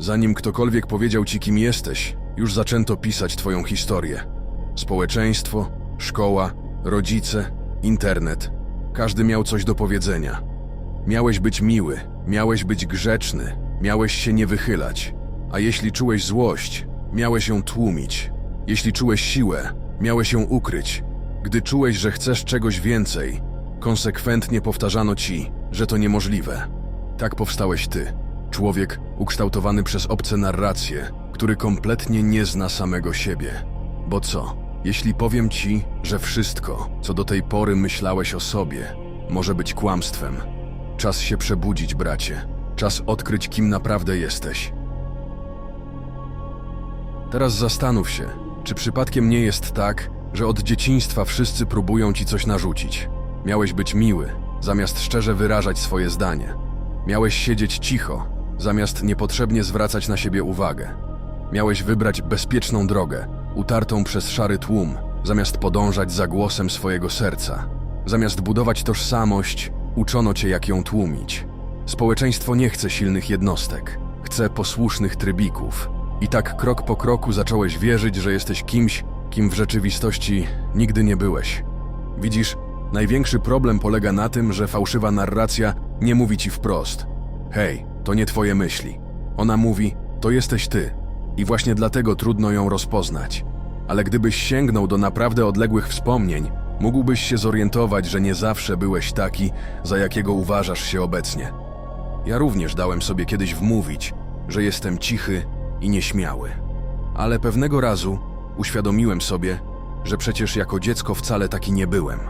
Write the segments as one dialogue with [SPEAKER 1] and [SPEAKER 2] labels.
[SPEAKER 1] Zanim ktokolwiek powiedział ci, kim jesteś, już zaczęto pisać twoją historię. Społeczeństwo, szkoła, rodzice, internet. Każdy miał coś do powiedzenia. Miałeś być miły, miałeś być grzeczny, miałeś się nie wychylać. A jeśli czułeś złość, miałeś ją tłumić. Jeśli czułeś siłę, miałeś ją ukryć. Gdy czułeś, że chcesz czegoś więcej, konsekwentnie powtarzano ci, że to niemożliwe. Tak powstałeś ty, człowiek ukształtowany przez obce narracje, który kompletnie nie zna samego siebie. Bo co, jeśli powiem ci, że wszystko, co do tej pory myślałeś o sobie, może być kłamstwem? Czas się przebudzić, bracie. Czas odkryć, kim naprawdę jesteś. Teraz zastanów się, czy przypadkiem nie jest tak, że od dzieciństwa wszyscy próbują ci coś narzucić. Miałeś być miły, zamiast szczerze wyrażać swoje zdanie. Miałeś siedzieć cicho, zamiast niepotrzebnie zwracać na siebie uwagę. Miałeś wybrać bezpieczną drogę, utartą przez szary tłum, zamiast podążać za głosem swojego serca. Zamiast budować tożsamość, uczono cię, jak ją tłumić. Społeczeństwo nie chce silnych jednostek, chce posłusznych trybików. I tak krok po kroku zacząłeś wierzyć, że jesteś kimś, kim w rzeczywistości nigdy nie byłeś. Widzisz, największy problem polega na tym, że fałszywa narracja nie mówi ci wprost: Hej, to nie twoje myśli. Ona mówi: To jesteś ty. I właśnie dlatego trudno ją rozpoznać. Ale gdybyś sięgnął do naprawdę odległych wspomnień, mógłbyś się zorientować, że nie zawsze byłeś taki, za jakiego uważasz się obecnie. Ja również dałem sobie kiedyś wmówić, że jestem cichy i nieśmiały. Ale pewnego razu uświadomiłem sobie, że przecież jako dziecko wcale taki nie byłem.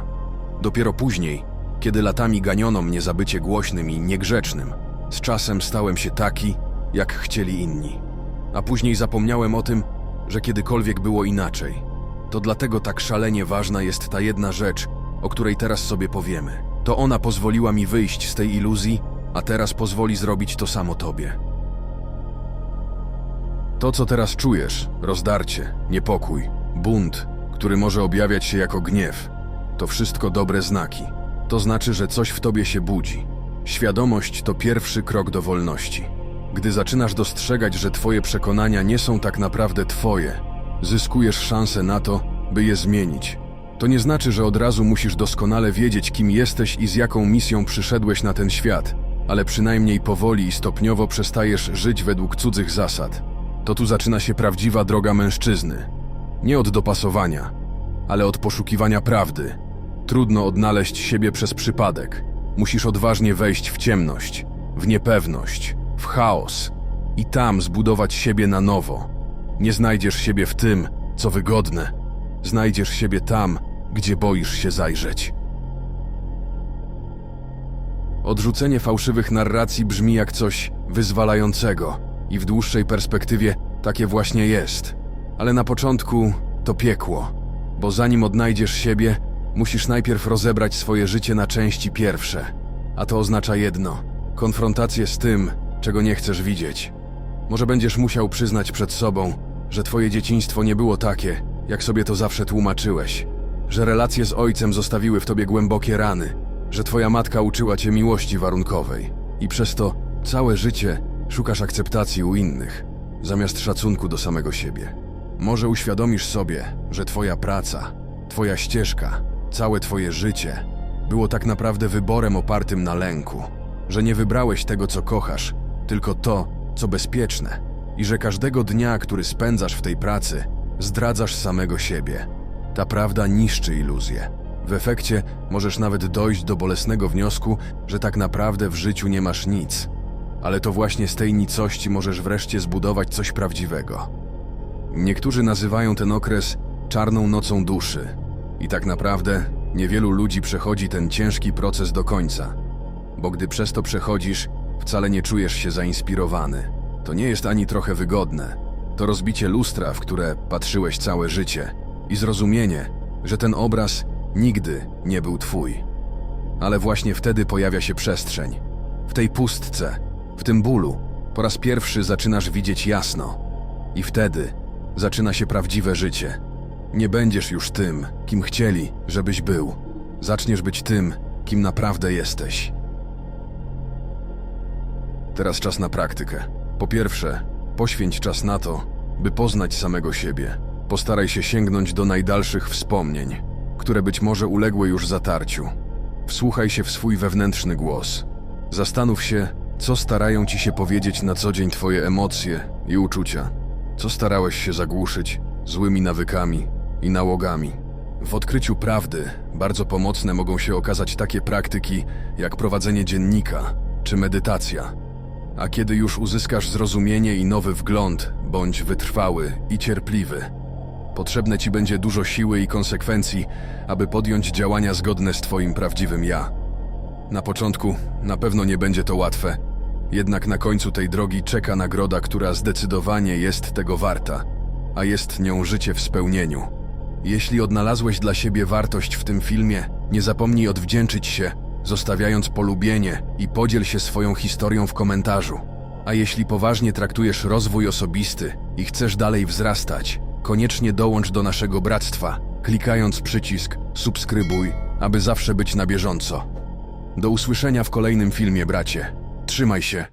[SPEAKER 1] Dopiero później, kiedy latami ganiono mnie za bycie głośnym i niegrzecznym, z czasem stałem się taki, jak chcieli inni. A później zapomniałem o tym, że kiedykolwiek było inaczej. To dlatego tak szalenie ważna jest ta jedna rzecz, o której teraz sobie powiemy. To ona pozwoliła mi wyjść z tej iluzji, a teraz pozwoli zrobić to samo tobie. To, co teraz czujesz, rozdarcie, niepokój, bunt, który może objawiać się jako gniew, to wszystko dobre znaki. To znaczy, że coś w tobie się budzi. Świadomość to pierwszy krok do wolności. Gdy zaczynasz dostrzegać, że twoje przekonania nie są tak naprawdę twoje, zyskujesz szansę na to, by je zmienić. To nie znaczy, że od razu musisz doskonale wiedzieć, kim jesteś i z jaką misją przyszedłeś na ten świat, ale przynajmniej powoli i stopniowo przestajesz żyć według cudzych zasad. To tu zaczyna się prawdziwa droga mężczyzny. Nie od dopasowania, ale od poszukiwania prawdy. Trudno odnaleźć siebie przez przypadek. Musisz odważnie wejść w ciemność, w niepewność, w chaos i tam zbudować siebie na nowo. Nie znajdziesz siebie w tym, co wygodne. Znajdziesz siebie tam, gdzie boisz się zajrzeć. Odrzucenie fałszywych narracji brzmi jak coś wyzwalającego i w dłuższej perspektywie takie właśnie jest. Ale na początku to piekło, bo zanim odnajdziesz siebie, musisz najpierw rozebrać swoje życie na części pierwsze. A to oznacza jedno: konfrontację z tym, czego nie chcesz widzieć. Może będziesz musiał przyznać przed sobą, że twoje dzieciństwo nie było takie, jak sobie to zawsze tłumaczyłeś, że relacje z ojcem zostawiły w tobie głębokie rany, że twoja matka uczyła cię miłości warunkowej i przez to całe życie szukasz akceptacji u innych, zamiast szacunku do samego siebie. Może uświadomisz sobie, że twoja praca, twoja ścieżka, całe twoje życie było tak naprawdę wyborem opartym na lęku, że nie wybrałeś tego, co kochasz, tylko to, co bezpieczne, i że każdego dnia, który spędzasz w tej pracy, zdradzasz samego siebie. Ta prawda niszczy iluzję. W efekcie możesz nawet dojść do bolesnego wniosku, że tak naprawdę w życiu nie masz nic. Ale to właśnie z tej nicości możesz wreszcie zbudować coś prawdziwego. Niektórzy nazywają ten okres czarną nocą duszy. I tak naprawdę niewielu ludzi przechodzi ten ciężki proces do końca. Bo gdy przez to przechodzisz, wcale nie czujesz się zainspirowany. To nie jest ani trochę wygodne. To rozbicie lustra, w które patrzyłeś całe życie i zrozumienie, że ten obraz nigdy nie był twój. Ale właśnie wtedy pojawia się przestrzeń. W tej pustce, w tym bólu, po raz pierwszy zaczynasz widzieć jasno. I wtedy zaczyna się prawdziwe życie. Nie będziesz już tym, kim chcieli, żebyś był. Zaczniesz być tym, kim naprawdę jesteś. Teraz czas na praktykę. Po pierwsze, poświęć czas na to, by poznać samego siebie. Postaraj się sięgnąć do najdalszych wspomnień, które być może uległy już zatarciu. Wsłuchaj się w swój wewnętrzny głos. Zastanów się, co starają ci się powiedzieć na co dzień twoje emocje i uczucia. Co starałeś się zagłuszyć złymi nawykami i nałogami. W odkryciu prawdy bardzo pomocne mogą się okazać takie praktyki jak prowadzenie dziennika czy medytacja. A kiedy już uzyskasz zrozumienie i nowy wgląd, bądź wytrwały i cierpliwy. Potrzebne ci będzie dużo siły i konsekwencji, aby podjąć działania zgodne z twoim prawdziwym ja. Na początku na pewno nie będzie to łatwe, jednak na końcu tej drogi czeka nagroda, która zdecydowanie jest tego warta, a jest nią życie w spełnieniu. Jeśli odnalazłeś dla siebie wartość w tym filmie, nie zapomnij odwdzięczyć się, zostawiając polubienie i podziel się swoją historią w komentarzu. A jeśli poważnie traktujesz rozwój osobisty i chcesz dalej wzrastać, koniecznie dołącz do naszego bractwa, klikając przycisk subskrybuj, aby zawsze być na bieżąco. Do usłyszenia w kolejnym filmie, bracie. Trzymaj się.